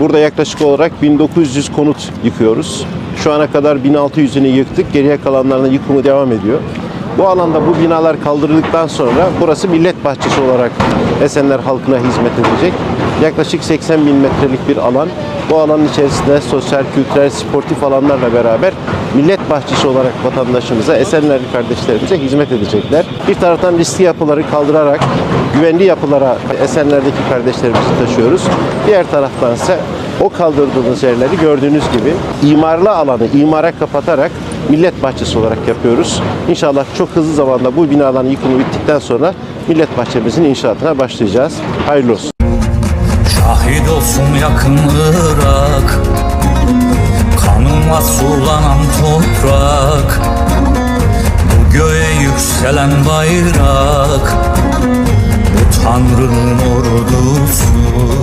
Burada yaklaşık olarak 1900 konut yıkıyoruz. Şu ana kadar 1600'ünü yıktık. Geriye kalanlarının yıkımı devam ediyor. Bu alanda bu binalar kaldırıldıktan sonra burası millet bahçesi olarak Esenler halkına hizmet edecek. Yaklaşık 80 bin metrelik bir alan. Bu alanın içerisinde sosyal, kültürel, sportif alanlarla beraber millet bahçesi olarak vatandaşımıza, Esenlerli kardeşlerimize hizmet edecekler. Bir taraftan riskli yapıları kaldırarak güvenli yapılara Esenler'deki kardeşlerimizi taşıyoruz. Diğer taraftan ise o kaldırdığımız yerleri gördüğünüz gibi imarlı alanı imara kapatarak millet bahçesi olarak yapıyoruz. İnşallah çok hızlı zamanda bu binaların yıkımı bittikten sonra millet bahçemizin inşaatına başlayacağız. Hayırlı olsun. Şahit olsun yakın Irak Kanımla sulanan toprak Bu göğe yükselen bayrak Bu Tanrı'nın ordusu